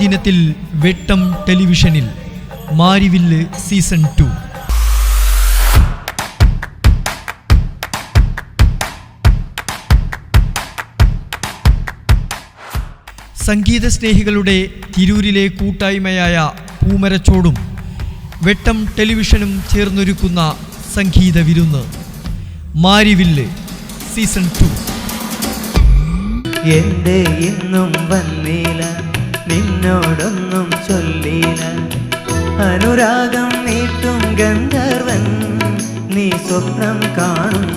ദിനത്തിൽ വെട്ടം ടെലിവിഷനിൽ മാരിവില്ല് സീസൺ ടു. സംഗീത സ്നേഹികളുടെ തിരൂരിലെ കൂട്ടായ്മയായ പൂമരച്ചോടും വെട്ടം ടെലിവിഷനും ചേർന്നൊരുക്കുന്ന സംഗീത വിരുന്ന് മാരിവില്ല് സീസൺ ടു. എന്റെ ഇന്നും വന്നില്ല നിന്നോടൊന്നും ചൊല്ലില്ല അനുരാഗം നീട്ടും ഗന്ധർവൻ. നീ സ്വപ്നം കാണും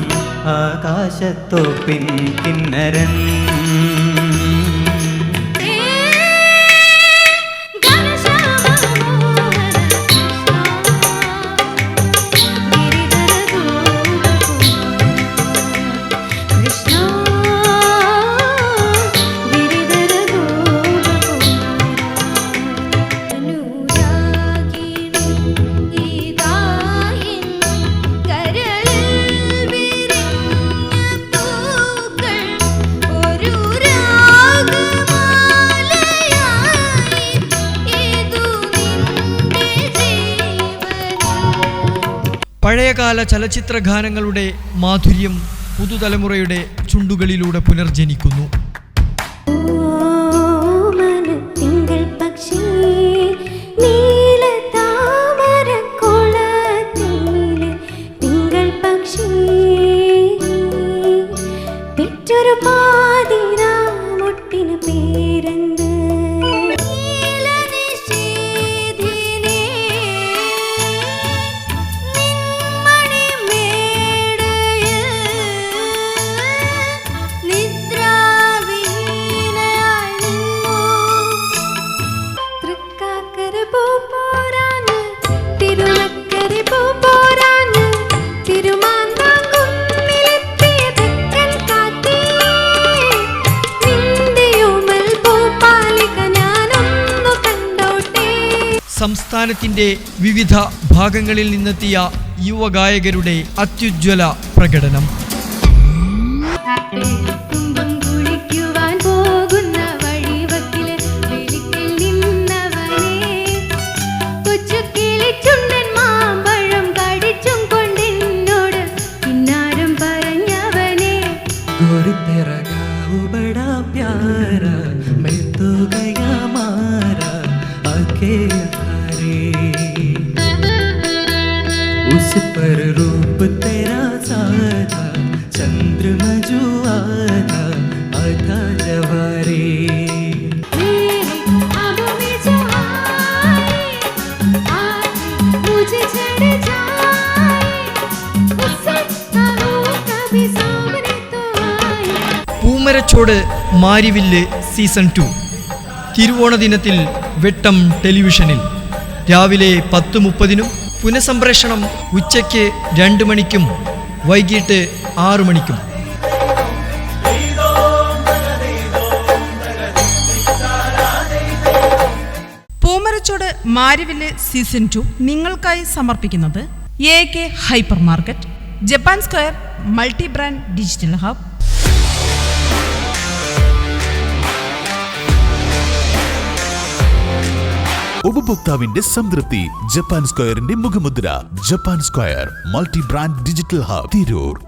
ആകാശത്തോപ്പിൻ കിന്നരൻ. പഴയകാല ചലച്ചിത്ര ഗാനങ്ങളുടെ മാധുര്യം പുതുതലമുറയുടെ ചുണ്ടുകളിലൂടെ പുനർജനിക്കുന്നു. ഒരു പക്ഷി സംസ്ഥാനത്തിന്റെ വിവിധ ഭാഗങ്ങളിൽ നിന്നെത്തിയ യുവഗായകരുടെ അത്യുജ്വല പ്രകടനം തുമ്പം കുളിക്കുവാൻ പോകുന്ന വഴിവക്കിലെ വെളിക്കിൽ നിന്നവനെ കൊച്ചുകിളിച്ചുണ്ടൻ മാമ്പഴം കടിച്ചും കൊണ്ടെന്നോട് കിന്നാരം പറഞ്ഞവനെ गोरी तेरा गाँव बड़ा प्यारा मैं तो गया मारा आके हरे उस पर रूप तेरा साधा चंद्रमा जो आधा आधा जवारे अब मैं जो आए आज मुझे छड़ जाए उससे कहूँ कभी सामने तो आए പൂമരച്ചോട് മാരിവില്ല് സീസൺ ടു തിരുവോണ ദിനത്തിൽ വെട്ടം ടെലിവിഷനിൽ. രാവിലെ പത്ത് മുപ്പതിനും പുനഃസംപ്രേഷണം ഉച്ചയ്ക്ക് രണ്ട് മണിക്കും വൈകിട്ട് ആറു മണിക്കും പൂമരച്ചോട് മാരിവില്ല് സീസൺ ടു നിങ്ങൾക്കായി സമർപ്പിക്കുന്നത് A K hyper market Japan square multi brand digital hub. ഉപഭോക്താവിന്റെ സംതൃപ്തി. ജപ്പാൻ സ്ക്വയറിന്റെ മുഖമുദ്ര. Japan square. Multi brand digital hub. Tirur.